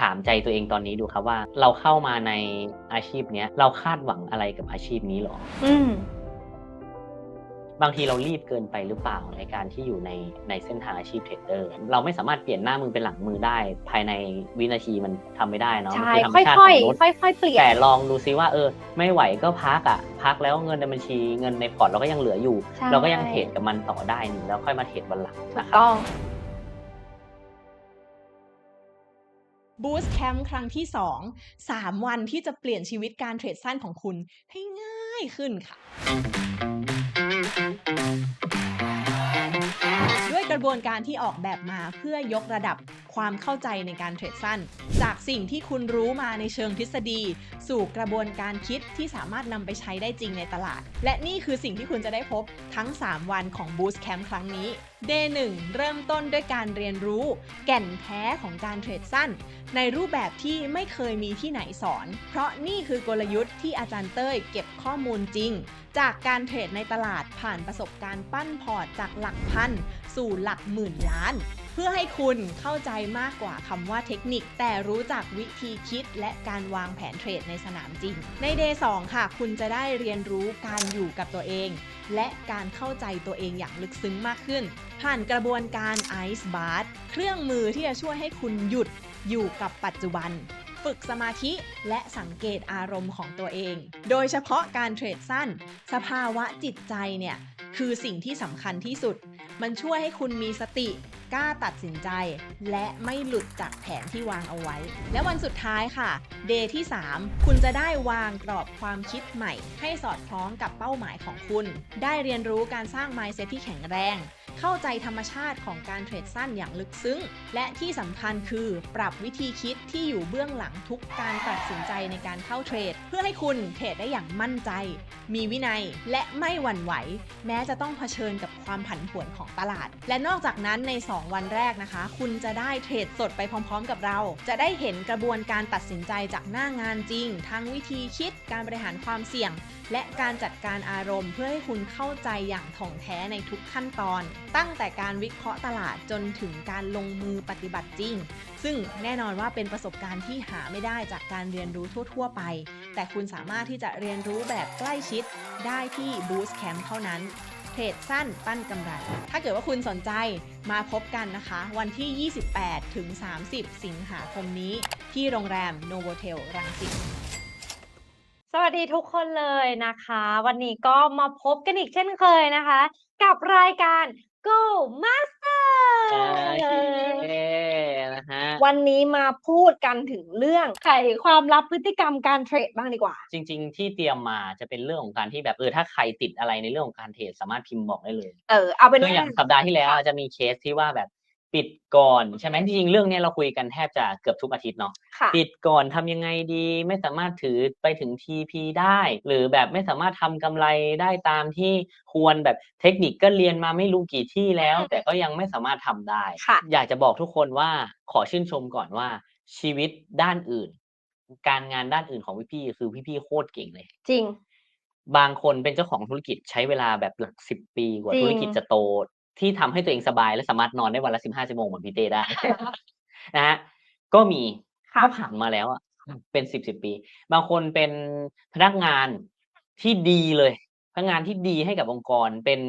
ถามใจตัวเองตอนนี้ดูครับว่า เราเข้ามาในอาชีพเนี้ยเราคาดหวังอะไรกับอาชีพนี้หรอ อืมบางทีเรารีบเกินไปหรือเปล่าในการที่อยู่ในในเส้นทางอาชีพเทรดเดอร์ เราไม่สามารถเปลี่ยนหน้ามือเป็นหลังมือได้ ภายในวินาทีมันทำไม่ได้เนาะใช่มันคือธรรมค่อยชาติของมนุษย์ๆค่อยๆเปลี่ยนแต่ลองดูซิว่าเออ ไม่ไหวก็พักอะ พักแล้วเงินในบัญชีเงินในพอร์ตเราก็ยังเหลืออยู่ใช่เราก็ยังเทรดกับมันต่อได้นี่แล้วค่อยมาเทรดวันหลังถูนะกครับ บูสต์แคมป์ครั้งที่ 2 3 วันที่จะเปลี่ยนชีวิตการเทรดสั้นของคุณให้ง่ายขึ้นค่ะ ด้วยกระบวนการที่ออกแบบมาเพื่อยกระดับ ความเข้าใจในการเทรดสั้น จากสิ่งที่คุณรู้มาในเชิงทฤษฎี สู่กระบวนการคิดที่สามารถนำไปใช้ได้จริงในตลาด และนี่คือสิ่งที่คุณจะได้พบทั้ง 3 วันของ Boost Camp ครั้งนี้ Day 1 เริ่มต้นด้วยการเรียนรู้ แก่นแท้ของการเทรดสั้น ในรูปแบบที่ไม่เคยมีที่ไหนสอน เพราะนี่คือกลยุทธ์ที่อาจารย์เต้ยเก็บข้อมูลจริง จากการเทรดในตลาดผ่านประสบการณ์ปั้นพอร์ตจากหลักพัน สู่หลักหมื่นล้าน เพื่อให้คุณเข้าใจมากกว่าคำว่าเทคนิค แต่รู้จักวิธีคิดและการวางแผนเทรดในสนามจริง ใน Day 2ค่ะ คุณจะได้เรียนรู้การอยู่กับตัวเอง และการเข้าใจตัวเองอย่างลึกซึ้งมากขึ้น ผ่านกระบวนการ Ice Bath เครื่องมือที่จะช่วยให้คุณหยุดอยู่กับปัจจุบันฝึกสมาธิและสังเกตอารมณ์ของตัวเอง โดยเฉพาะการเทรดสั้น สภาวะจิตใจเนี่ย คือสิ่งที่สำคัญที่สุด มันช่วยให้คุณมีสติ กล้าตัดสินใจ และไม่หลุดจากแผนที่วางเอาไว้ และวันสุดท้ายค่ะเดย์ที่ 3 คุณจะได้วางกรอบความคิดใหม่ ให้สอดคล้องกับเป้าหมายของคุณ ได้เรียนรู้การสร้าง mindset ที่แข็งแรง เข้าใจธรรมชาติของการเทรดสั้นอย่างลึกซึ้ง และที่สำคัญคือปรับวิธีคิดที่อยู่เบื้องหลังทุกการตัดสินใจในการเข้าเทรด เพื่อให้คุณเทรดได้อย่างมั่นใจ มีวินัยและไม่หวั่นไหว แม้จะต้องเผชิญกับความผันผวนของตลาด และนอกจากนั้นใน 2 วันแรกนะคะ คุณจะได้เทรดสดไปพร้อม ๆ กับเรา จะได้เห็นกระบวนการตัดสินใจจากหน้างานจริง ทั้งวิธีคิดการบริหารความเสี่ยง และการจัดการอารมณ์เพื่อให้คุณเข้าใจอย่างถ่องแท้ในทุกขั้นตอนตั้งแต่การวิเคราะห์ตลาดจนถึงการลงมือปฏิบัติจริง ซึ่งแน่นอนว่าเป็นประสบการณ์ที่หาไม่ได้จากการเรียนรู้ทั่ว ๆ ไป แต่คุณสามารถที่จะเรียนรู้แบบใกล้ชิดได้ที่ Boost Camp เท่านั้นเทรดสั้นปั้นกำไร ถ้าเกิดว่าคุณสนใจมาพบกันนะคะ วันที่ 28 ถึง 30 สิงหาคมนี้ ที่โรงแรม Novotel รังสิตสวัสดีทุกคนเลยนะคะ วันนี้ก็มาพบกันอีกเช่นเคยนะคะ กับรายการ Go Master โอเคนะฮะวันนี้มาพูดกันถึงเรื่องไขความลับพฤติกรรมการเทรดบ้างดีกว่า จริง ๆ ที่เตรียมมาจะเป็นเรื่องของการที่แบบเออถ้าใครติดอะไรในเรื่องของการเทรดสามารถพิมพ์บอกได้เลย เออเอาเป็นคือว่าอย่างสัปดาห์ที่แล้วอาจจะมีเคสที่ว่าแบบ ปิดก่อนใช่ไหมจริงๆเรื่องเนี้ยเราคุยกันแทบจะเกือบทุกอาทิตย์เนาะค่ะปิดก่อนทำยังไงดี ไม่สามารถถือไปถึง TP ได้ หรือแบบไม่สามารถทำกำไรได้ตามที่ควรแบบเทคนิคก็เรียนมาไม่รู้กี่ที่แล้วอืมแต่ก็ยังไม่สามารถทำได้ค่ะอยากจะบอกทุกคนว่าขอชื่นชมก่อนว่าชีวิตด้านอื่น การงานด้านอื่นของพี่ๆคือพี่ๆโคตรเก่งเลย จริง บางคนเป็นเจ้าของธุรกิจใช้เวลาแบบหลักสิบปีกว่าจริงธุรกิจจะโต ที่ทำให้ตัวเองสบายและสามารถนอนได้วันละสิบห้าชั่วโมงเหมือนพี่เต้ได้นะฮะก็มีค่ะก็ผ่านมาแล้วอะเป็นสิบสิบปี บางคนเป็นพนักงานที่ดีเลย พนักงานที่ดีให้กับองค์กรเป็น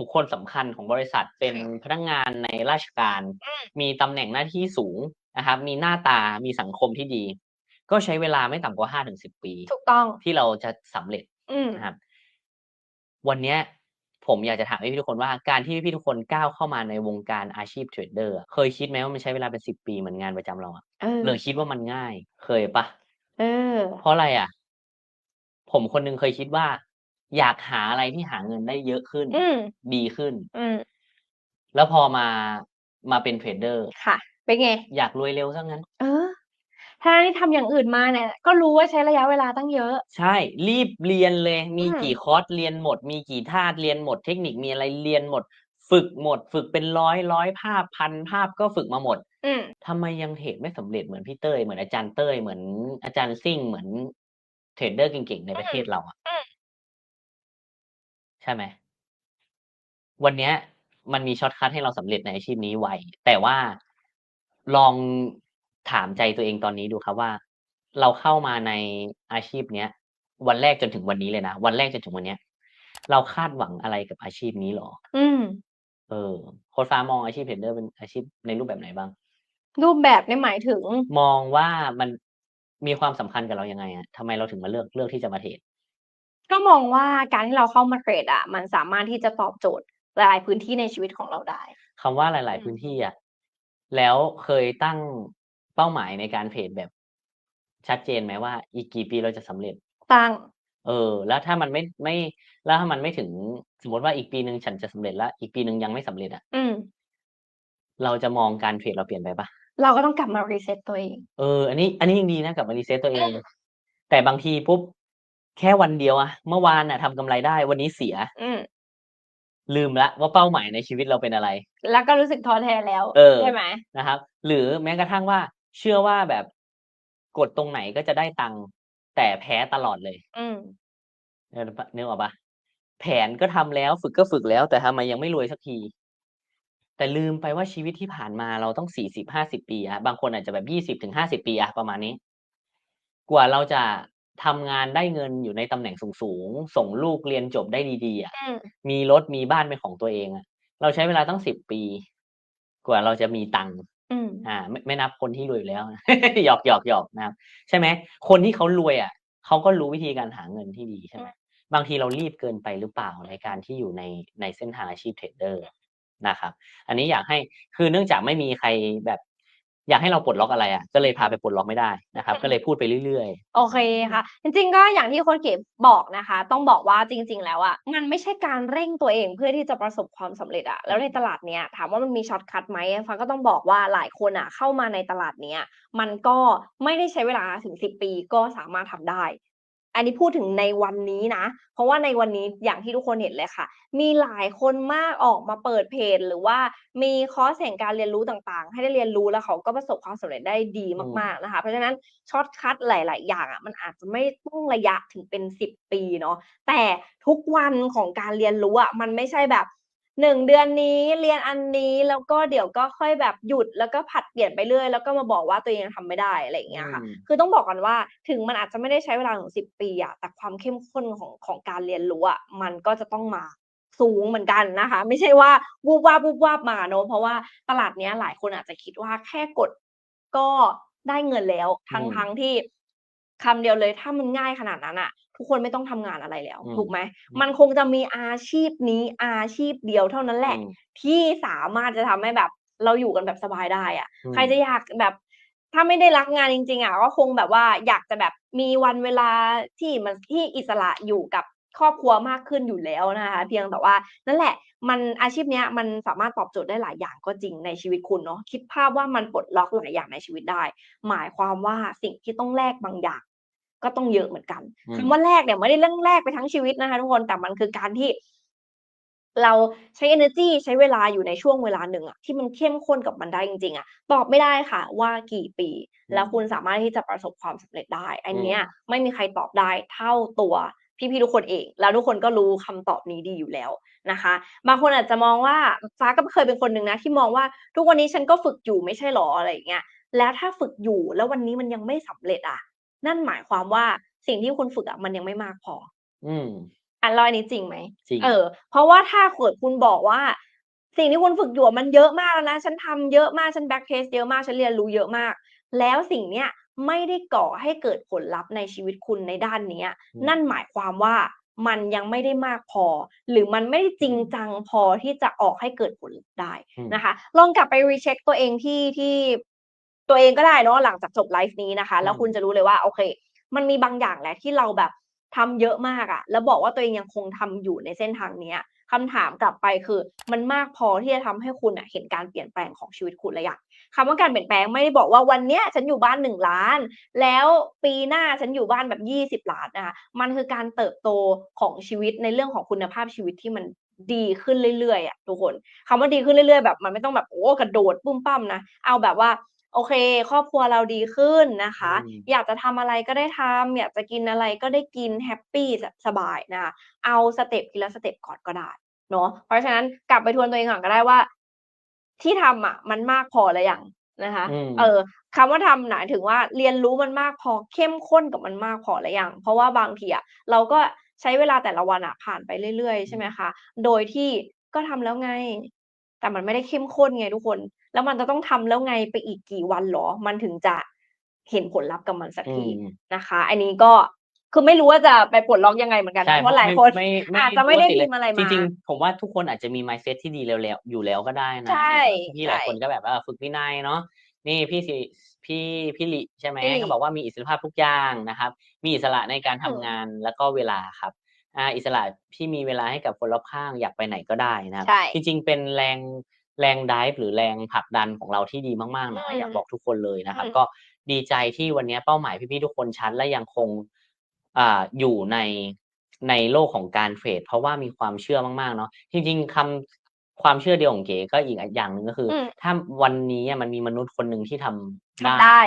บุคคลสำคัญของบริษัทเป็นพนักงานในราชการอืมมีตำแหน่งหน้าที่สูงนะครับ มีหน้าตามีสังคมที่ดี ก็ใช้เวลาไม่ต่ำกว่าห้าถึงสิบปี ถูกต้องที่เราจะสำเร็จอืมนะครับวันเนี้ย ผมอยากจะถามพี่ๆทุกคนว่าการที่พี่ๆทุกคนก้าวเข้ามาในวงการอาชีพเทรดเดอร์อะเคยคิดไหมว่ามันใช้เวลาเป็นสิบปีเหมือนงานประจำเราอะเออหรือคิดว่ามันง่าย เคยปะเออ เพราะอะไรอะ ผมคนหนึงเคยคิดว่า อยากหาอะไรที่หาเงินได้เยอะขึ้นอืมดีขึ้นอืมแล้วพอมามาเป็นเทรดเดอร์ค่ะเป็นไง อยากรวยเร็วซะงั้น เออ ถ้าที่ทำอย่างอื่นมาเนี่ย ก็รู้ว่าใช้ระยะเวลาตั้งเยอะ ใช่ รีบเรียนเลย มีอืมกี่คอร์สเรียนหมด มีกี่ท่าเรียนหมด เทคนิคมีอะไรเรียนหมด ฝึกหมด ฝึกเป็นร้อยร้อยภาพพันภาพก็ฝึกมาหมดอืมทำไมยังเทรดไม่สำเร็จเหมือนพี่เต้ยเหมือนอาจารย์เต้ยเหมือนอาจารย์ซิ่งเหมือนเทรดเดอร์เก่งๆในประเทศเราอะอืมใช่ไหมวันเนี้ย มันมีช็อตคัทให้เราสำเร็จในอาชีพนี้ไวแต่ว่าลอง ถามใจตัวเองตอนนี้ดูครับว่า เราเข้ามาในอาชีพเนี้ย วันแรกจนถึงวันนี้เลยนะ วันแรกจนถึงวันเนี้ย เราคาดหวังอะไรกับอาชีพนี้หรอ อืม เออโค้ดฟ้ามองอาชีพเทรดเดอร์เป็นอาชีพในรูปแบบไหนบ้าง รูปแบบนี่หมายถึง มองว่ามันมีความสำคัญกับเรายังไงอะทำไมเราถึงมาเลือกเลือกที่จะมาเทรด ก็มองว่าการที่เราเข้ามาเทรดอะ มันสามารถที่จะตอบโจทย์หลายๆพื้นที่ในชีวิตของเราได้ คำว่าหลาย อืม ๆ พื้นที่อะแล้วเคยตั้ง เป้าหมายในการเทรดแบบ ชัดเจนไหมว่า อีกกี่ปีเราจะสำเร็จตั้งเออ แล้วถ้ามันไม่ไม่ แล้วถ้ามันไม่ถึงสมมติว่าอีกปีหนึ่งฉันจะสำเร็จแล้ว อีกปีหนึ่งยังไม่สำเร็จอะอืมเราจะมองการเทรดเราเปลี่ยนไปปะเราก็ต้องกลับมารีเซ็ตตัวเอง เออ อันนี้ อันนี้ยังดีนะกลับมารีเซ็ตตัวเอง แต่บางทีปุ๊บแค่วันเดียวอะเมื่อวานอะทำกำไรได้ วันนี้เสีย อืมลืมละว่าเป้าหมายในชีวิตเราเป็นอะไร แล้วก็รู้สึกท้อแท้แล้ว เออใช่ไหมนะครับ หรือแม้กระทั่งว่า เชื่อว่าแบบกดตรงไหนก็จะได้ตังค์แต่แพ้ตลอดเลยอืมเนกออกปะนึกออกปะแผนก็ทำแล้วฝึกก็ฝึกแล้ว แต่ทำไมยังไม่รวยสักที แต่ลืมไปว่าชีวิตที่ผ่านมาเราต้องสี่สิบห้าสิบปีอะบางคนอาจจะแบบยี่สิบถึงห้าสิบปีอะประมาณนี้ กว่าเราจะทำงานได้เงินอยู่ในตำแหน่งสูงๆส่งลูกเรียนจบได้ดีๆอะอืมมีรถมีบ้านเป็นของตัวเองอะเราใช้เวลาตั้งสิบปี กว่าเราจะมีตังค์ อืมอ่าไม่ไม่นับคนที่รวยอยู่แล้วหยอกหยอกหยอกนะครับใช่ไหมคนที่เขารวยอะเขาก็รู้วิธีการหาเงินที่ดีใช่ไหมบางทีเรารีบเกินไปหรือเปล่าในการที่อยู่ในในเส้นทางอาชีพเทรดเดอร์นะครับ อันนี้อยากให้คือเนื่องจากไม่มีใครแบบ อยากให้เราปลดล็อกอะไรอะก็เลยพาไปปลดล็อกไม่ได้นะครับ ก็เลยพูดไปเรื่อยโอเคค่ะ จริง ๆ ก็อย่างที่โคนเก็บบอกนะคะ ต้องบอกว่าจริง ๆ แล้วอะมันไม่ใช่การเร่งตัวเองเพื่อที่จะประสบความสำเร็จอะแล้วในตลาดเนี้ยถามว่ามันมีช็อตคัทไหมฟ้าก็ต้องบอกว่าหลายคนอะเข้ามาในตลาดเนี้ยมันก็ไม่ได้ใช้เวลาถึงสิบปีก็สามารถทำได้ อันนี้พูดถึงในวันนี้นะ เพราะว่าในวันนี้อย่างที่ทุกคนเห็นเลยค่ะ มีหลายคนมากออกมาเปิดเพจ หรือว่ามีคอร์สแห่งการเรียนรู้ต่างๆ ให้ได้เรียนรู้แล้วเขาก็ประสบความสำเร็จได้ดีมากๆนะคะ เพราะฉะนั้นช็อตคัทหลาย ๆ อย่างอะมันอาจจะไม่ต้องระยะถึงเป็นสิบปีเนาะแต่ทุกวันของการเรียนรู้อะมันไม่ใช่แบบ หนึ่งเดือนนี้เรียนอันนี้แล้วก็เดี๋ยวก็ค่อยแบบหยุดแล้วก็ผัดเปลี่ยนไปเรื่อยแล้วก็มาบอกว่าตัวเองทำไม่ได้อะไรอย่างๆเงี้ยค่ะอืมคือต้องบอกก่อนว่าถึงมันอาจจะไม่ได้ใช้เวลาถึงสิบปีอะแต่ความเข้มข้นของของการเรียนรู้อะมันก็จะต้องมาสูงเหมือนกันนะคะ ไม่ใช่ว่าวูบวาบวูบวาบมาเนอะเพราะว่าตลาดเนี้ยหลายคนอาจจะคิดว่าแค่กดก็ได้เงินแล้วทั้งอืมทั้งที่คำเดียวเลยถ้ามันง่ายขนาดนั้นอะ ทุกคนไม่ต้องทำงานอะไรแล้วอืมถูกไหมอืมมันคงจะมีอาชีพนี้อาชีพเดียวเท่านั้นแหละอืมที่สามารถจะทำให้แบบเราอยู่กันแบบสบายได้อะอืมใครจะอยากแบบ ถ้าไม่ได้รักงานจริง ๆอะก็คงแบบว่าอยากจะแบบมีวันเวลาที่มันที่อิสระอยู่กับครอบครัวมากขึ้นอยู่แล้วนะคะเพียงแต่ว่านั่นแหละ มันอาชีพเนี้ยมันสามารถตอบโจทย์ได้หลายอย่างก็จริงในชีวิตคุณเนาะคิดภาพว่ามันปลดล็อกหลายอย่างในชีวิตได้ หมายความว่าสิ่งที่ต้องแลกบางอย่าง ก็ต้องเยอะเหมือนกันอืมคำว่าแลกเนี่ยไม่ได้เรื่องแลกไปทั้งชีวิตนะคะทุกคนแต่มันคือการที่เราใช้ energy ใช้เวลาอยู่ในช่วงเวลาหนึ่งอะที่มันเข้มข้นกับมันได้จริงๆอะตอบไม่ได้ค่ะ ว่ากี่ปี แล้วคุณสามารถที่จะประสบความสำเร็จได้ อันเนี้ยไม่มีใครตอบได้เท่าตัวพี่ๆทุกคนเอง แล้วทุกคนก็รู้คำตอบนี้ดีอยู่แล้วนะคะ บางคนอาจจะมองว่าฟ้าก็เคยเป็นคนหนึ่งนะ ที่มองว่าทุกวันนี้ฉันก็ฝึกอยู่ไม่ใช่หรออะไรอย่างเงี้ยแล้วถ้าฝึกอยู่แล้ววันนี้มันยังไม่สำเร็จอะ นั่นหมายความว่าสิ่งที่คุณฝึกอะมันยังไม่มากพอ อืมอันร้อยนี้จริงไหมจริงเออ เพราะว่าถ้าเกิดคุณบอกว่า สิ่งที่คุณฝึกอยู่อะมันเยอะมากแล้วนะ ฉันทำเยอะมาก ฉันแบ็กเทสเยอะมาก ฉันเรียนรู้เยอะมาก แล้วสิ่งเนี้ยไม่ได้ก่อให้เกิดผลลัพธ์ในชีวิตคุณในด้านเนี้ยอืมนั่นหมายความว่ามันยังไม่ได้มากพอ หรือมันไม่ได้จริงจังพอที่จะออกให้เกิดผลลัพธ์ได้อืมนะคะ ลองกลับไปรีเช็คตัวเองที่ที่ ตัวเองก็ได้เนาะหลังจากจบไลฟ์นี้นะคะ แล้วอืมคุณจะรู้เลยว่าโอเค มันมีบางอย่างแหละที่เราแบบทำเยอะมากอะแล้วบอกว่าตัวเองยังคงทำอยู่ในเส้นทางเนี้ยคำถามกลับไปคือ มันมากพอที่จะทำให้คุณอะเห็นการเปลี่ยนแปลงของชีวิตคุณหรือยังคำว่าการเปลี่ยนแปลงไม่ได้บอกว่าวันเนี้ยฉันอยู่บ้านหนึ่งล้าน แล้วปีหน้าฉันอยู่บ้านแบบยี่สิบล้านนะคะมันคือการเติบโตของชีวิตในเรื่องของคุณภาพชีวิตที่มันดีขึ้นเรื่อยๆอะทุกคนคำว่าดีขึ้นเรื่อยๆแบบมันไม่ต้องแบบโอ้กระโดดปุ้มปั้มนะเอาแบบว่า โอเค ครอบครัวเราดีขึ้นนะคะอืมอยากจะทำอะไรก็ได้ทำอยากจะกินอะไรก็ได้กินแฮปปี้สบายนะคะเอาสเต็ปทีละสเต็ปก่อนก็ได้เนาะเพราะฉะนั้นกลับไปทวนตัวเองก่อนก็ได้ว่า ที่ทำอะ มันมากพอแล้วยังนะคะอืมเออคำว่าทำหมายถึงว่าเรียนรู้มันมากพอเข้มข้นกับมันมากพอหรือยังเพราะว่าบางทีอะเราก็ใช้เวลาแต่ละวันอะผ่านไปเรื่อยๆ ใช่ไหมคะ โดยที่ก็ทำแล้วไง แต่มันไม่ได้เข้มข้นไงทุกคน แล้วมันจะต้องทำแล้วไงไปอีกกี่วันหรอ มันถึงจะเห็นผลลัพธ์กับมันสักอืทีมนะคะ อันนี้ก็คือไม่รู้ว่าจะไปปลดล็อกยังไงเหมือนกันใช่นะเพราะหลายไม่คนไม่ไม่อาจจะไม่ได้ปกติเลยพิมพ์อะไรมาจริงๆผมว่าทุกคนอาจจะมี mindset ที่ดีแล้วแล้วอยู่แล้วก็ได้นะใช่พี่หลายใช่คนก็แบบเออฝึกวินัยเนาะนี่พี่สิพี่พี่ลิใช่ไหมพี่ลิเขาบอกว่ามีอิสรภาพทุกอย่างนะครับ มีอิสระในการทำอืมงานแล้วก็เวลาครับ อ่าอิสระพี่มีเวลาให้กับคนรอบข้างอยากไปไหนก็ได้นะครับใช่จริงๆเป็นแรงแรงดหรือแรงผลักดันของเราที่ดีมากๆนะอืมอยากบอกทุกคนเลยนะครับอืมก็ดีใจที่วันนี้เป้าหมายพี่ๆทุกคนชัดและยังคงอ่าอยู่ในในโลกของการเทรดเพราะว่ามีความเชื่อมากๆเนาะจริงๆคำความเชื่อเดียวของเก๋ก็อีกอย่างหนึ่งก็คืออมถ้าวันนี้อะมันมีมนุษย์คนหนึ่งที่ทำทำได้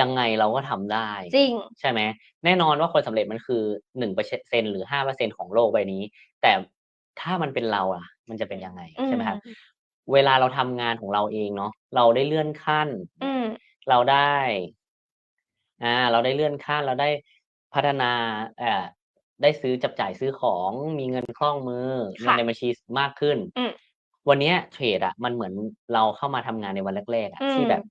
ยังไงเราก็ทำได้ จริง ใช่ไหมแน่นอนว่าคนสำเร็จมันคือหนึ่งเปอร์เซ็นหรือห้าเปอร์เซ็นของโลกใบนี้ แต่ถ้ามันเป็นเราอะมันจะเป็นยังไงใช่ไหมครับอืมเวลาเราทำงานของเราเองเนาะเราได้เลื่อนขั้นอืมเราได้อ่าเราได้เลื่อนขั้นเราได้พัฒนาเอ่อได้ซื้อจับจ่ายซื้อของมีเงินคล่องมือเงินค่ะในบัญชีมากขึ้นอืมวันเนี้ยเทรดอะมันเหมือนเราเข้ามาทำงานในวันแรกๆอะอืมที่แบบ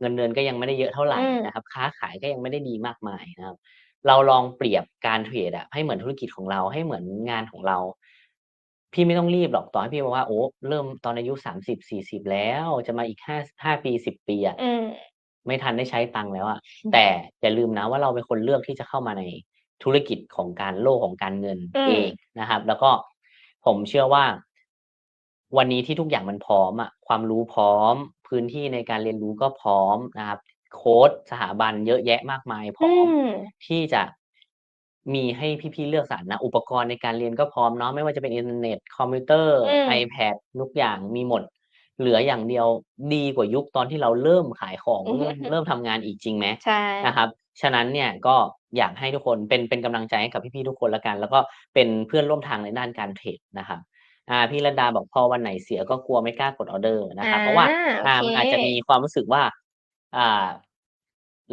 เงินเดือนก็ยังไม่ได้เยอะเท่าไหร่อืมนะครับ ค้าขายก็ยังไม่ได้ดีมากมายนะครับ เราลองเปรียบการเทรดอะให้เหมือนธุรกิจของเราให้เหมือนงานของเรา พี่ไม่ต้องรีบหรอกต่อให้พี่บอกว่าโอ้เริ่มตอนอายุสามสิบสี่สิบแล้วจะมาอีกห้าห้าปีสิบปีอะอืมไม่ทันได้ใช้ตังค์แล้วอะอืมแต่อย่าลืมนะว่าเราเป็นคนเลือกที่จะเข้ามาในธุรกิจของการโลกของการเงินอืมเองนะครับ แล้วก็ผมเชื่อว่า วันนี้ที่ทุกอย่างมันพร้อมอะความรู้พร้อม พื้นที่ในการเรียนรู้ก็พร้อมนะครับ โค้ดสถาบันเยอะแยะมากมายพร้ออืมมที่จะมีให้พี่ๆเลือกสรรนะ อุปกรณ์ในการเรียนก็พร้อมเนาะไม่ว่าจะเป็นอินเทอร์เน็ตคอมพิวเตอร์อืม iPad ทุกอย่างมีหมด เหลืออย่างเดียวดีกว่ายุคตอนที่เราเริ่มขายของอือฮึเริ่มเริ่มทำงานอีกจริงไหมใช่นะครับฉะนั้นเนี่ยก็อยากให้ทุกคนเป็นเป็นกำลังใจให้กับพี่ๆทุกคนละกัน แล้วก็เป็นเพื่อนร่วมทางในด้านการเทรดนะครับ อ่าพี่ระดาบอกพอวันไหนเสียก็กลัวไม่กล้ากดออเดอร์นะครับเพราะว่าอ่าอ่าโอเคมันอาจจะมีความรู้สึกว่า อ่า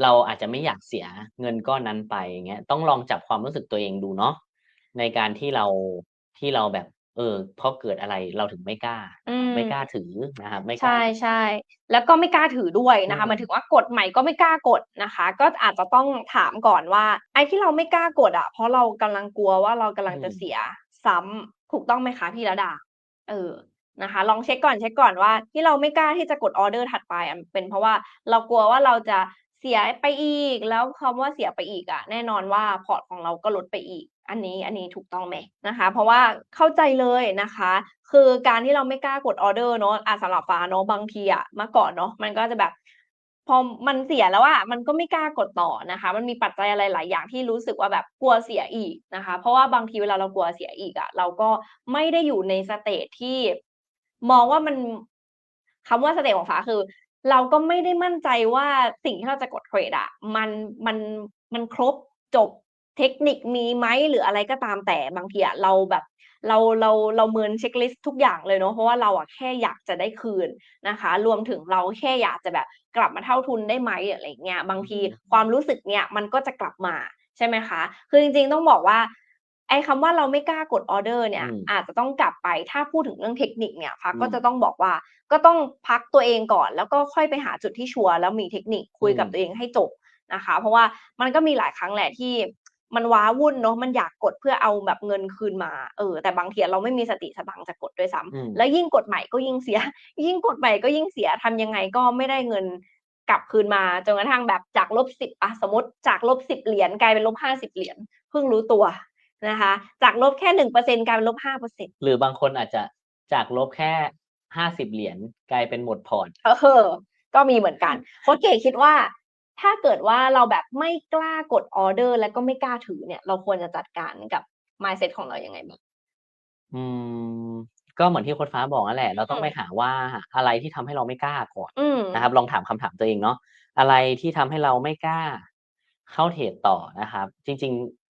เราอาจจะไม่อยากเสียเงินก้อนนั้นไปอย่างเงี้ยต้องลองจับความรู้สึกตัวเองดูเนาะในการที่เราที่เราแบบ เออเพราะเกิดอะไรเราถึงไม่กล้าอืมไม่กล้าถือนะครับไม่กล้าใช่ใช่แล้วก็ไม่กล้าถือด้วยนะคะอืมหมันถึงว่ากฎใหม่ก็ไม่กล้ากดนะคะ ก็อาจจะต้องถามก่อนว่า ไอ้ที่เราไม่กล้ากดอะ เพราะเรากำลังกลัวว่าเรากำลังจะเสียซ้ำ ถูกต้องไหมคะพี่ระดา เออนะคะ ลองเช็คก่อนเช็คก่อนว่า ที่เราไม่กล้าที่จะกดออเดอร์ถัดไปเป็นเพราะว่าเรากลัวว่าเราจะเสียไปอีก แล้วคำว่าเสียไปอีกอะ แน่นอนว่าพอร์ตของเราก็ลดไปอีก อันนี้อันนี้ถูกต้องไหมนะคะ เพราะว่าเข้าใจเลยนะคะ คือการที่เราไม่กล้ากดออเดอร์เนาะอะสำหรับฟ้าเนาะบางทีอะเมื่อก่อนเนาะมันก็จะแบบ พอมันเสียแล้วอะมันก็ไม่กล้ากดต่อนะคะ มันมีปัจจัยอะไรหลายอย่างที่รู้สึกว่าแบบกลัวเสียอีกนะคะ เพราะว่าบางทีเวลาเรากลัวเสียอีกอะเราก็ไม่ได้อยู่ในสเตจที่มองว่ามันคำว่าสเตจของฟ้าคือ เราก็ไม่ได้มั่นใจว่าสิ่งที่เราจะกดเทรดอะมันมันมันครบจบเทคนิคมีไหมหรืออะไรก็ตามแต่บางทีอะเราแบบ เราเราเราเมินเช็คลิสต์ทุกอย่างเลยเนาะเพราะว่าเราอะแค่อยากจะได้คืนนะคะ รวมถึงเราแค่อยากจะแบบกลับมาเท่าทุนได้ไหมอะไรเงี้ยบางทีอืมความรู้สึกเนี้ยมันก็จะกลับมาใช่ไหมคะ คือจริงๆต้องบอกว่าไอ้คำว่าเราไม่กล้ากดออเดอร์เนี่ยอืมอาจจะต้องกลับไปถ้าพูดถึงเรื่องเทคนิคเนี่ยฟ้าก็อืมจะต้องบอกว่าก็ต้องพักตัวเองก่อน แล้วก็ค่อยไปหาจุดที่ชัวร์แล้วมีเทคนิคคุยกับอืมตัวเองให้จบนะคะ เพราะว่ามันก็มีหลายครั้งแหละที่ มันว้าวุ่นเนาะมันอยากกดเพื่อเอาแบบเงินคืนมาเออแต่บางทีเราไม่มีสติสตังค์จะกดด้วยซ้ำอืมแล้วยิ่งกดใหม่ก็ยิ่งเสีย ยิ่งกดใหม่ก็ยิ่งเสียทำยังไงก็ไม่ได้เงินกลับคืนมาจนกระทั่งแบบจากลบสิบอะสมมติจากลบสิบเหรียญกลายเป็นลบห้าสิบเหรียญเพิ่งรู้ตัวนะคะ จากลบแค่หนึ่งเปอร์เซ็นกลายเป็นลบห้าเปอร์เซ็นหรือบางคนอาจจะจากลบแค่ห้าสิบเหรียญกลายเป็นหมดพอร์ตเออก็มีเหมือนกันโค้ชเก๋คิดว่า ถ้าเกิดว่าเราแบบไม่กล้ากดออเดอร์ แล้วก็ไม่กล้าถือเนี่ย เราควรจะจัดการกับ mindset ของเรายังไงบ้างอืม ก็เหมือนที่โค้ชฟ้าบอกนั่นแหละ เราต้องอืมไปหาว่าอะไรที่ทำให้เราไม่กล้าก่อนอืมนะครับ ลองถามคำถามตัวเองเนาะอะไรที่ทำให้เราไม่กล้า เข้าเทรดต่อนะครับ จริงๆ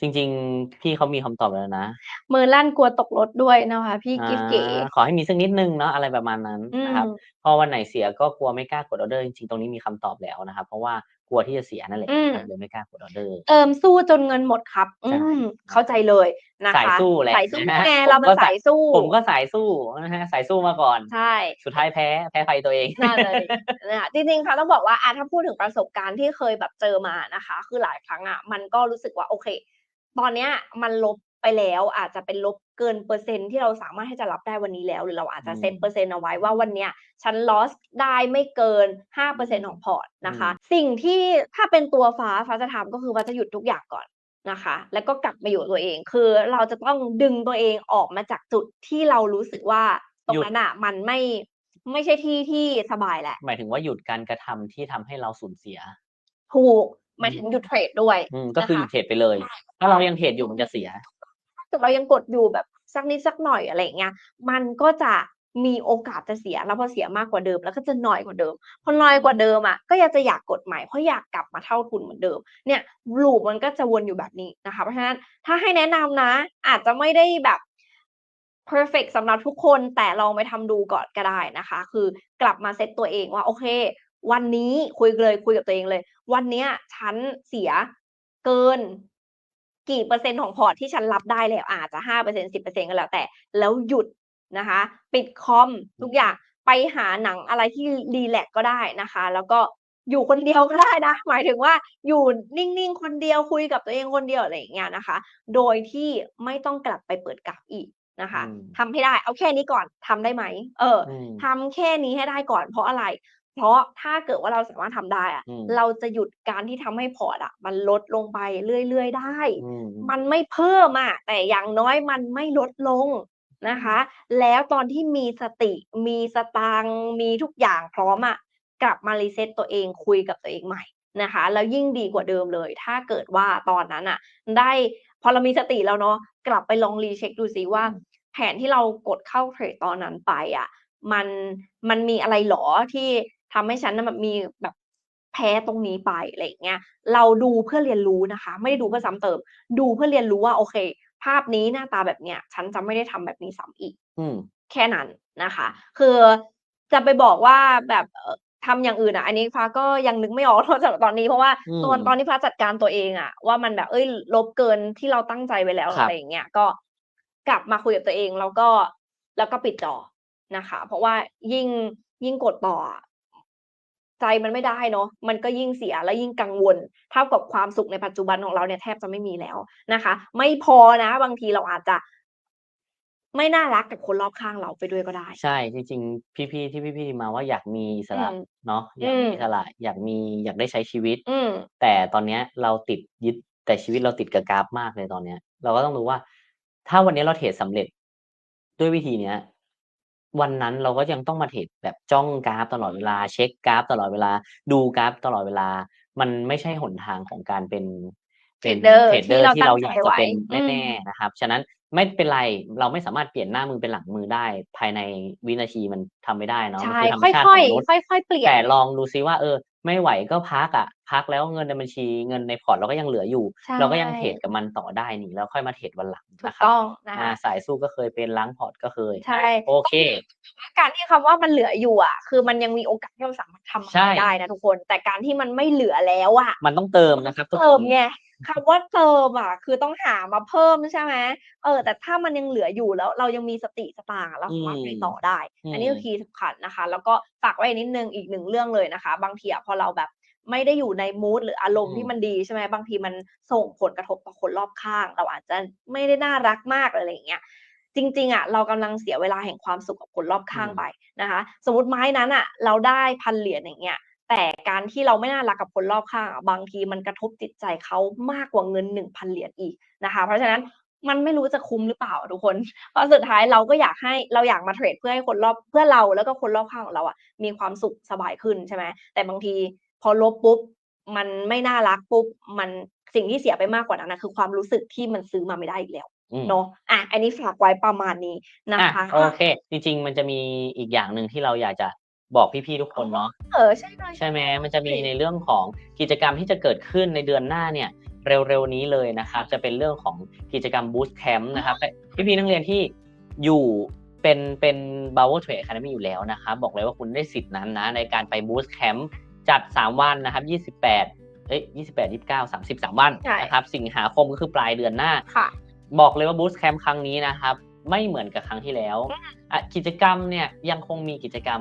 จริง ๆ พี่เขามีคำตอบแล้วนะมือลั่นกลัวตกรถด้วยนะคะ พี่อ่กิฟเก๋าขอให้มีสักนิดหนึ่งเนาะอะไรประมาณนั้นอืนะครับ ม พอวันไหนเสียก็กลัวไม่กล้ากดออเดอร์จริงๆตรงนี้มีคำตอบแล้วนะครับ เพราะว่ากลัวที่จะเสียนั่นแหละอืมนะครับเลยไม่กล้ากดออเดอร์ เติมสู้จนเงินหมดครับ อืใช่ มเข้าใจเลยนะคะสายสู้แหละสายสู้นะฮะไงผมเราเป็นก็สาสายยสู้ผมก็สายสู้นะฮะสายสู้มาก่อน ใช่ สุดท้ายแพ้แพ้ไฟตัวเองนั่นเลยนะคะจริงๆค่ะต้องบอกว่าอะถ้าพูดถึงประสบการณ์ที่เคยแบบเจอมานะคะ คือหลายครั้งอะมันก็รู้สึกว่าโอเค ตอนเนี้ยมันลบไปแล้วอาจจะเป็นลบเกินเปอร์เซ็นต์ที่เราสามารถที่จะรับได้วันนี้แล้ว หรือเราอาจจะอืมเซตเปอร์เซ็นต์เอาไว้ว่าวันเนี้ยฉัน loss ได้ไม่เกินห้าเปอร์เซ็นต์ของพอร์ตนะคะ สิ่งที่ถ้าเป็นตัวฟ้าฟ้าจะทำก็คือว่าจะหยุดทุกอย่างก่อนนะคะ แล้วก็กลับมาอยู่กับตัวเอง คือเราจะต้องดึงตัวเองออกมาจากจุดที่เรารู้สึกว่าตรงนั้นอะมันไม่ไม่ใช่ที่ที่สบายแหละ หมายถึงว่าหยุดการกระทำที่ทำให้เราสูญเสีย ถูก หมายถึงหยุดเทรดด้วยอืมก็คือหยุดเทรดไปเลย ถ้าเรายังเทรดอยู่มันจะเสียถ้าเกิดเรายังกดอยู่แบบสักนิดสักหน่อยอะไรอย่างเงี้ยมันก็จะมีโอกาสจะเสียแล้วพอเสียมากกว่าเดิม แล้วก็จะน้อยกว่าเดิม พอน้อยกว่าเดิมอะก็อยากจะอยากกดใหม่เพราะอยากกลับมาเท่าทุนเหมือนเดิม เนี่ยลูปมันก็จะวนอยู่แบบนี้นะคะเพราะฉะนั้นถ้าให้แนะนำนะ อาจจะไม่ได้แบบ perfect สำหรับทุกคนแต่ลองไปทำดูก่อนก็ได้นะคะ คือกลับมาเซตตัวเองว่าโอเค วันนี้คุยเลยคุยกับตัวเองเลย วันเนี้ยฉันเสียเกิน กี่เปอร์เซ็นต์ของพอร์ตที่ฉันรับได้แล้วอาจจะห้าเปอร์เซ็นสิบเปอร์เซ็นก็แล้วแต่ แล้วหยุดนะคะ ปิดคอมทุกอย่างไปหาหนังอะไรที่รีแลกซ์ก็ได้นะคะ แล้วก็อยู่คนเดียวก็ได้นะ หมายถึงว่าอยู่นิ่งๆคนเดียวคุยกับตัวเองคนเดียวอะไรอย่างเงี้ยนะคะ โดยที่ไม่ต้องกลับไปเปิดกราฟอีกนะคะอืมทำให้ได้เอาแค่นี้ก่อนทำได้ไหมเอออืมทำแค่นี้ให้ได้ก่อนเพราะอะไร เพราะถ้าเกิดว่าเราสามารถทำได้อะอืมเราจะหยุดการที่ทำให้พอร์ตอะมันลดลงไปเรื่อยๆได้อืมมันไม่เพิ่มอะแต่อย่างน้อยมันไม่ลดลงนะคะ แล้วตอนที่มีสติมีสตางค์มีทุกอย่างพร้อมอะกลับมารีเซ็ตตัวเองคุยกับตัวเองใหม่นะคะ แล้วยิ่งดีกว่าเดิมเลย ถ้าเกิดว่าตอนนั้นอะได้พอเรามีสติแล้วเนาะกลับไปลองรีเช็คดูซิว่า แผนที่เรากดเข้าเทรดตอนนั้นไปอะมันมันมีอะไรหรอที่ ทำให้ฉันน่ะแบบมีแบบแพ้ตรงนี้ไปอะไรอย่างเงี้ย เราดูเพื่อเรียนรู้นะคะ ไม่ได้ดูเพื่อซ้ำเติม ดูเพื่อเรียนรู้ว่าโอเค ภาพนี้หน้าตาแบบเนี้ย ฉันจะไม่ได้ทำแบบนี้ซ้ำอีก อืมแค่นั้นนะคะ คือจะไปบอกว่าแบบเอ่อทำอย่างอื่นอะ อันนี้ฟ้าก็ยังนึกไม่ออกเท่าสำหรับตอนนี้เพราะว่าอืมตอนตอนที่ฟ้าจัดการตัวเองอะ ว่ามันแบบเอ้ยลบเกินที่เราตั้งใจไว้แล้วครับอะไรอย่างเงี้ยก็กลับมาคุยกับตัวเองแล้วก็แล้วก็ปิดจอนะคะ เพราะว่ายิ่งยิ่งกดต่ออะ ใจมันไม่ได้เนาะมันก็ยิ่งเสียแล้วยิ่งกังวล เท่ากับความสุขในปัจจุบันของเราเนี่ยแทบจะไม่มีแล้วนะคะ ไม่พอนะ บางทีเราอาจจะ ไม่น่ารักกับคนรอบข้างเราไปด้วยก็ได้ ใช่จริงๆ พี่ๆที่พี่ๆมาว่าอยากมีอิสระอืมเนาะอยากมีอืม อิสระอยากมีอยากได้ใช้ชีวิต อืม แต่ตอนเนี้ยเราติดยึดแต่ชีวิตเราติดกับกราฟมากเลยตอนเนี้ย เราก็ต้องรู้ว่า ถ้าวันนี้เราเทรดสำเร็จด้วยวิธีเนี้ย วันนั้นเราก็ยังต้องมาเทรดแบบจ้องกราฟตลอดเวลาเช็คกราฟตลอดเวลา ดูกราฟตลอดเวลา มันไม่ใช่หนทางของการเป็นเป็น Trader เทรดเดอร์ที่ที่เราเราตั้งอยากใจจะเป็นไว้แน่อืมๆนะครับ ฉะนั้นไม่เป็นไรเราไม่สามารถเปลี่ยนหน้ามือเป็นหลังมือได้ ภายในวินาทีมันทำไม่ได้เนาะมันใช่คือธรรมค่ชาติอขยองมนุษย์ๆค่อยๆเปลี่ยนแต่ลองดูซิว่าเออ ไม่ไหวก็พักอะ พักแล้วเงินในบัญชีเงินในพอร์ตเราก็ยังเหลืออยู่ใช่เราก็ยังเทรดกับมันต่อได้นี่แล้วค่อยมาเทรดวันหลังถูกนะครับต้องนะอ่าคะสายสู้ก็เคยเป็นล้างพอร์ตก็เคยใช่โอเคการที่คำว่ามันเหลืออยู่อะ คือมันยังมีโอกาสที่เราสามารถทำใช่อะไรได้นะทุกคน แต่การที่มันไม่เหลือแล้วอะ มันต้องเติมนะครับทุกเติคมนไงคำว่าเติมอะคือต้องหามาเพิ่มใช่ไหมเออ แต่ถ้ามันยังเหลืออยู่แล้ว เรายังมีสติสตางค์อะเราสามารถไปต่อได้ อันนี้อืคืมอคีย์สำคัญนะคะ แล้วก็ฝากไว้นิดนึงอีกหนึ่งเรื่องเลยนะคะ บางทีอะพอเราแบบไม่ได้อยู่ในมูดหรืออารมณ์ที่มันดีใช่ไหมบางทีมันส่งผลกระทบต่อคนรอบข้าง เราอาจจะไม่ได้น่ารักมากอะไรอย่างเงี้ยจริงๆอะเรากำลังเสียเวลาแห่งความสุขกับคนรอบข้างอืมไปนะคะ สมมติไม้นั้นอะ เราได้พันเหรียญอย่างเงี้ยแต่การที่เราไม่น่ารักกับคนรอบข้างอะบางทีมันกระทบจิตใจเขามากกว่าเงินหนึ่งพันเหรียญอีกนะคะ เพราะฉะนั้น มันไม่รู้จะคุ้มหรือเปล่าอะทุกคน เพราะสุดท้ายเราก็อยากให้เราอยากมาเทรดเพื่อให้คนรอบเพื่อเราแล้วก็คนรอบข้างของเราอะมีความสุขสบายขึ้นใช่ไหมแต่บางทีพอลบปุ๊บมันไม่น่ารักปุ๊บมันสิ่งที่เสียไปมากกว่านั้นนะคือความรู้สึกที่มันซื้อมาไม่ได้อีกแล้วอืมเนาะอะอันนี้ฝากไว้ประมาณนี้นะอะคะโอเค จริง ๆ มันจะมีอีกอย่างหนึ่งที่เราอยากจะบอกพี่ๆทุกคนเนาะเออใช่เลยใช่ไหมมันจะมีในเรื่องของกิจกรรมที่จะเกิดขึ้นในเดือนหน้าเนี่ย เร็วๆนี้เลยนะครับ จะเป็นเรื่องของกิจกรรม Boost Camp นะครับพี่ๆนักเรียนที่อยู่เป็นเป็น b o w e r Trade Academy อยู่แล้วนะครับ บอกเลยว่าคุณได้สิทธิ์นั้นนะ ในการไป Boost Camp จัด 3 วันนะครับ 28เอ้ย28 29 30 3 วันใช่นะครับ สิงหาคมก็คือปลายเดือนหน้าค่ะบอกเลยว่า Boost Camp ครั้งนี้นะครับ ไม่เหมือนกับครั้งที่แล้วอะกิจกรรมเนี่ยยังคงมีกิจกรรม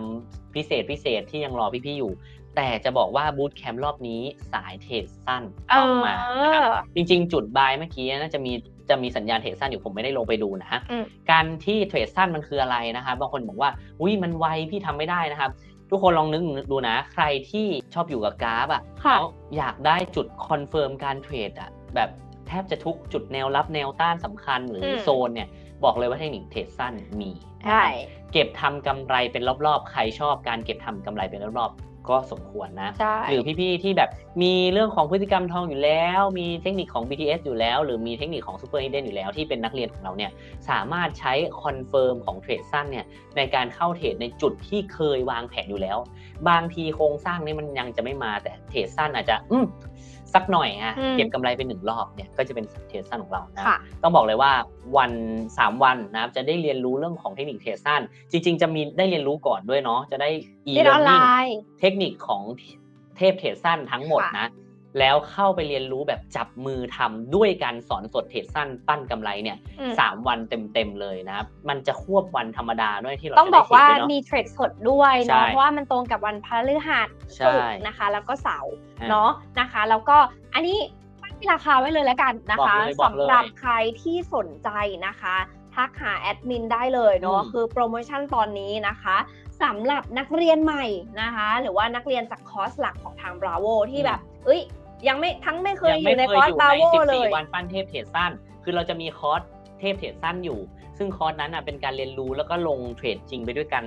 พิเศษพิเศษที่ยังรอพี่ๆอยู่ แต่จะบอกว่า Boot Camp รอบนี้สายเทรดสั้นเอออกมานะครับอจริง ๆ จุดบายเมื่อกี้น่าจะมีจะมีสัญญาณเทรดสั้นอยู่ผมไม่ได้ลงไปดูนะอืมการที่เทรดสั้นมันคืออะไรนะครับบางคนบอกว่าอุ้ยมันไวพี่ทำไม่ได้นะครับ ทุกคนลองนึกดูนะ ใครที่ชอบอยู่กับกราฟอะค่ะแล้วอยากได้จุดคอนเฟิร์มการเทรดอะแบบแทบจะทุกจุดแนวรับแนวต้านสำคัญหรืออมโซนเนี่ยบอกเลยว่าเทคนิคเทรดสั้นมีใช่เก็บทำกำไรเป็นรอบๆ ใครชอบการเก็บทำกำไรเป็นรอบๆ ก็สมควรนะ ใช่ หรือพี่ๆที่แบบมีเรื่องของพฤติกรรมทองอยู่แล้ว มีเทคนิคของ BTS อยู่แล้ว หรือมีเทคนิคของ Super Hidden อยู่แล้วที่เป็นนักเรียนของเราเนี่ยสามารถใช้คอนเฟิร์มของเทรดสั้นเนี่ยในการเข้าเทรดในจุดที่เคยวางแผนอยู่แล้ว บางทีโครงสร้างนี่มันยังจะไม่มาแต่เทรดสั้นอาจจะอืม สักหน่อยฮะอืมเก็บกำไรเป็นหนึ่งรอบเนี่ยก็จะเป็นเทรดสั้นของเรานะค่ะต้องบอกเลยว่าวัน 3 วันนะครับจะได้เรียนรู้เรื่องของเทคนิคเทรดสั้น จริง ๆ จะมีได้เรียนรู้ก่อนด้วยเนาะจะได้เรียนออนไล e-learning น์เทคนิคของเทพเทรดสั้นทั้งหมดนะ แล้วเข้าไปเรียนรู้แบบจับมือทำด้วยการสอนสดเทรดสั้นปั้นกำไรเนี่ยอืมสามวันเต็มๆเลยนะครับมันจะควบวันธรรมดาด้วยที่เราต้องจะบได้อกว่าเทรดด้วยเนาะมีเทรดสดด้วยใช่เนาะเพราะว่ามันตรงกับวันพฤหัสใช่ศุกร์นะคะ แล้วก็เสาร์อะเนาะนะคะ แล้วก็อันนี้ตั้งราคาไว้เลยแล้วกันนะคะบอกเลยบอกเลยสำหรับใครที่สนใจนะคะทักหาแอดมินได้เลยเนาะอืมคือโปรโมชั่นตอนนี้นะคะสำหรับนักเรียนใหม่นะคะ หรือว่านักเรียนจากคอร์สหลักของทาง Bravo ที่แบบ เอ้ย ยังไม่ทั้งไม่เคยอยู่ในคอร์ส Bravo เลย14วันปั้นเทพเทรดสั้น คือเราจะมีคอร์สเทพเทรดสั้นอยู่ ซึ่งคอร์สนั้นอะเป็นการเรียนรู้แล้วก็ลงเทรดจริงไปด้วยกัน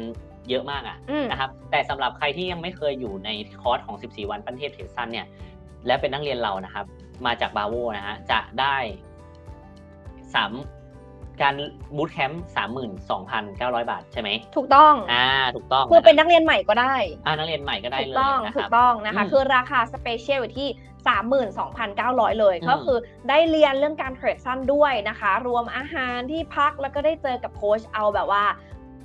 เยอะมากอะอืมนะครับ แต่สำหรับใครที่ยังไม่เคยอยู่ในคอร์สของ 14 วันปั้นเทพเทรดสั้นเนี่ย และเป็นนักเรียนเรานะครับ มาจากบาโวนะฮะจะได้สาม การบูตแคมป์สามหมื่นสองพันเก้าร้อยบาทใช่ไหมถูกต้องอ่าถูกต้องคือเป็นนะนักเรียนใหม่ก็ได้อ่านักเรียนใหม่ก็ได้ถูเลกยต้องนะคถูรับกต้องนะคะอืมคือราคาสเปเชียลอยู่ที่32,900 เลยอืมก็คือได้เรียนเรื่องการเทรดสั้นด้วยนะคะ รวมอาหารที่พักแล้วก็ได้เจอกับโค้ชเอาแบบว่า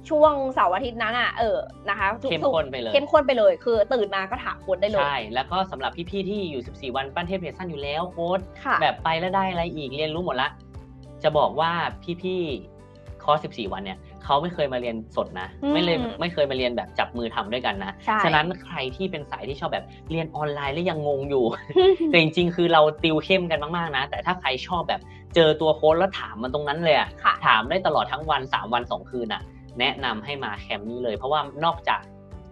ช่วงเสาร์อาทิตย์นั้นอะเออนะคะทุกเข้มทุกข้นไปเลยเข้มข้นไปเลย คือตื่นมาก็ถามโค้ชได้เลย ใช่ แล้วก็สำหรับพี่ๆที่อยู่ 14 วันปั้นเทพเทรดสั้นอยู่แล้วโค้ดค่ะแบบไปแล้วได้อะไรอีกเรียนรู้หมดละ จะบอกว่าพี่ๆคอร์ส14 วันเนี่ยเขาไม่เคยมาเรียนสดนะอืมไม่เลยไม่เคยมาเรียนแบบจับมือทำด้วยกันนะใช่ฉะนั้นใครที่เป็นสายที่ชอบแบบเรียนออนไลน์แล้วยังงงอยู่ แต่จริงๆ คือเราติวเข้มกันมากๆนะ แต่ถ้าใครชอบแบบเจอตัวโค้ดแล้วถามมันตรงนั้นเลยอะค่ะถามได้ตลอดทั้งวัน 3 วัน 2 คืนอะแนะนำให้มาแคมป์นี้เลย เพราะว่านอกจาก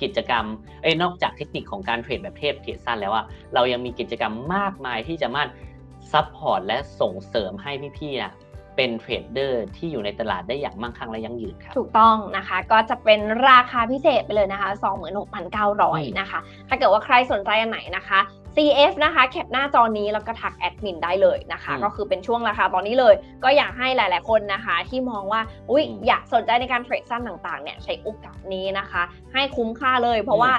กิจกรรมเอ้ยนอกจากเทคนิคของการเทรดแบบเทพเทรดสั้นแล้วอะเรายังมีกิจกรรมมากมายที่จะมาซัพพอร์ตและส่งเสริมให้พี่ๆอะ เป็นเทรดเดอร์ที่อยู่ในตลาดได้อย่างมั่งคั่งและยั่งยืนครับถูกต้องนะคะ ก็จะเป็นราคาพิเศษไปเลยนะคะอืม26,900นะคะ ถ้าเกิดว่าใครสนใจอันไหนนะคะ CF นะคะแคปหน้าจอนี้แล้วก็ทักแอดมินได้เลยนะคะอืมก็คือเป็นช่วงราคาตอนนี้เลย ก็อยากให้หลาย ๆ คนนะคะ ที่มองว่าอุ๊ยอืมอยากสนใจในการเทรดสั้นต่าง ๆ เนี่ยใช้โอกาสนี้นะคะ ให้คุ้มค่าเลย เพราะว่า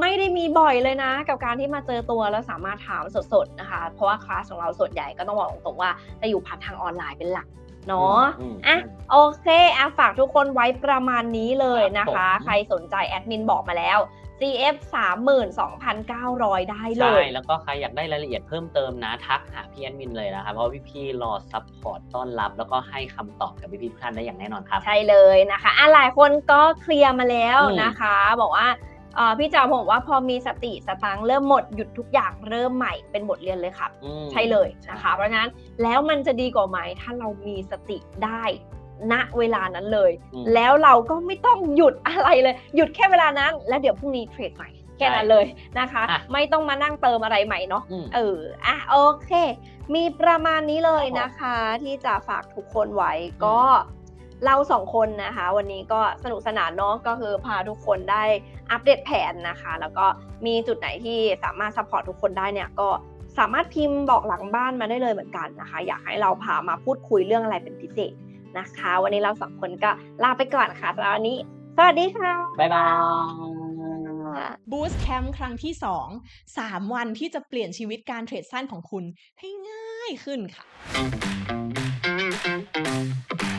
ไม่ได้มีบ่อยเลยนะ กับการที่มาเจอตัวแล้วสามารถถามสด ๆ นะคะ เพราะว่าคลาสของเราส่วนใหญ่ก็ต้องบอกตรงๆว่าจะอยู่ผ่านทางออนไลน์เป็นหลัก เนาะอืมอะโอเคอะฝากทุกคนไว้ประมาณนี้เลยนะครัคะบผมใครสนใจแอดมินบอกมาแล้ว CF 32,900 ได้เลใช่ยแล้วก็ใครอยากได้รายละเอียดเพิ่มเติมนะ ทักหาพี่แอดมินเลยนะครับเพราะว่าพี่ๆรอซัพพอร์ตต้อนรับ แล้วก็ให้คำตอบกับพี่ๆทุกท่านได้อย่างแน่นอนครับ ใช่เลยนะคะอะหลายคนก็เคลียร์มาแล้วอืมนะคะ บอกว่าเอ่อ พี่จ๋าบอกว่าพอมีสติสตังค์เริ่มหมดหยุดทุกอย่างเริ่มใหม่เป็นบทเรียนเลยครับอืมใช่เลยนะคะ เพราะฉะนั้นแล้วมันจะดีกว่าไหมถ้าเรามีสติได้ณเวลานั้นเลยอืมแล้วเราก็ไม่ต้องหยุดอะไรเลย หยุดแค่เวลานั้น แล้วเดี๋ยวพรุ่งนี้เทรดใหม่แค่นั้นเลยนะคะอะไม่ต้องมานั่งเติมอะไรใหม่เนาะอืมเอออะโอเค มีประมาณนี้เลยครับผมนะคะ ที่จะฝากทุกคนไว้ก็ เราสองคนนะคะ วันนี้ก็สนุกสนานเนาะก็คือพาทุกคนได้อัปเดตแผนนะคะ แล้วก็มีจุดไหนที่สามารถซัพพอร์ตทุกคนได้เนี่ยก็สามารถพิมพ์บอกหลังบ้านมาได้เลยเหมือนกันนะคะ อยากให้เราพามาพูดคุยเรื่องอะไรเป็นพิเศษนะคะ วันนี้เราสองคนก็ลาไปก่อนค่ะสำหรับวันนี้ สวัสดีค่ะ บ๊ายบาย Boost Camp ครั้งที่ 2 3 วันที่จะเปลี่ยนชีวิตการเทรดสั้นของคุณให้ง่ายายขึ้นค่ะด้วย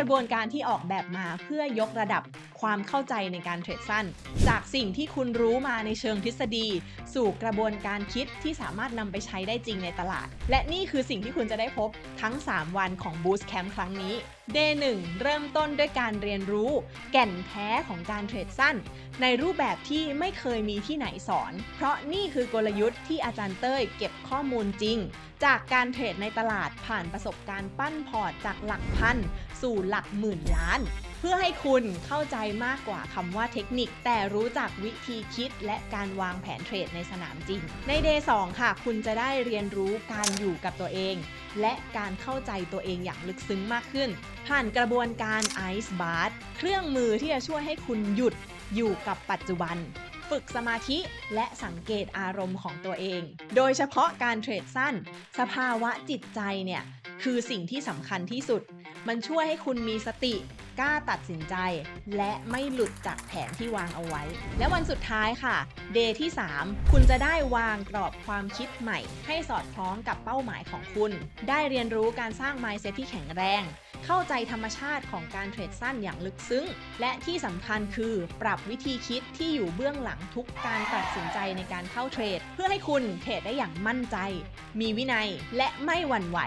กระบวนการที่ออกแบบมาเพื่อยกระดับ ความเข้าใจในการเทรดสั้น จากสิ่งที่คุณรู้มาในเชิงทฤษฎี สู่กระบวนการคิดที่สามารถนำไปใช้ได้จริงในตลาด และนี่คือสิ่งที่คุณจะได้พบทั้ง 3 วันของ Boost Camp ครั้งนี้ Day 1เริ่มต้นด้วยการเรียนรู้ แก่นแท้ของการเทรดสั้น ในรูปแบบที่ไม่เคยมีที่ไหนสอน เพราะนี่คือกลยุทธ์ที่อาจารย์เต้ยเก็บข้อมูลจริง จากการเทรดในตลาดผ่านประสบการณ์ปั้นพอร์ตจากหลักพัน สู่หลักหมื่นล้าน เพื่อให้คุณเข้าใจมากกว่าคำว่าเทคนิค แต่รู้จักวิธีคิดและการวางแผนเทรดในสนามจริง ใน Day 2ค่ะ คุณจะได้เรียนรู้การอยู่กับตัวเอง และการเข้าใจตัวเองอย่างลึกซึ้งมากขึ้น ผ่านกระบวนการ Ice Bath เครื่องมือที่จะช่วยให้คุณหยุดอยู่กับปัจจุบันฝึกสมาธิและสังเกตอารมณ์ของตัวเอง โดยเฉพาะการเทรดสั้น สภาวะจิตใจเนี่ย คือสิ่งที่สำคัญที่สุด มันช่วยให้คุณมีสติ กล้าตัดสินใจ และไม่หลุดจากแผนที่วางเอาไว้ และวันสุดท้ายค่ะ เดย์ที่ 3 คุณจะได้วางกรอบความคิดใหม่ ให้สอดคล้องกับเป้าหมายของคุณ ได้เรียนรู้การสร้าง mindset ที่แข็งแรง เข้าใจธรรมชาติของการเทรดสั้นอย่างลึกซึ้ง และที่สำคัญคือปรับวิธีคิดที่อยู่เบื้องหลังทุกการตัดสินใจในการเข้าเทรด เพื่อให้คุณเทรดได้อย่างมั่นใจ มีวินัยและไม่หวั่นไหว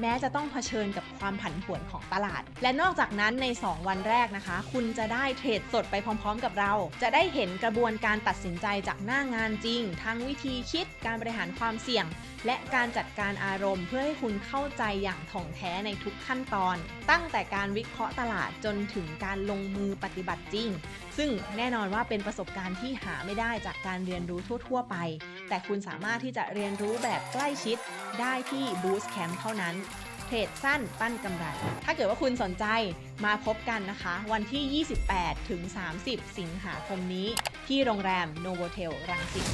แม้จะต้องเผชิญกับความผันผวนของตลาด และนอกจากนั้นใน 2วันแรกนะคะ คุณจะได้เทรดสดไปพร้อม ๆ กับเรา จะได้เห็นกระบวนการตัดสินใจจากหน้างานจริง ทั้งวิธีคิดการบริหารความเสี่ยง และการจัดการอารมณ์ เพื่อให้คุณเข้าใจอย่างถ่องแท้ในทุกขั้นตอน ตั้งแต่การวิเคราะห์ตลาดจนถึงการลงมือปฏิบัติจริง ซึ่งแน่นอนว่าเป็นประสบการณ์ที่หาไม่ได้จากการเรียนรู้ทั่ว ๆ ไป แต่คุณสามารถที่จะเรียนรู้แบบใกล้ชิดได้ที่ Boost Camp เท่านั้น เทรดสั้นปั้นกำไร ถ้าเกิดว่าคุณสนใจมาพบกันนะคะ วันที่ 28 ถึง 30 สิงหาคมนี้ ที่โรงแรมโนโวเทลรังสิต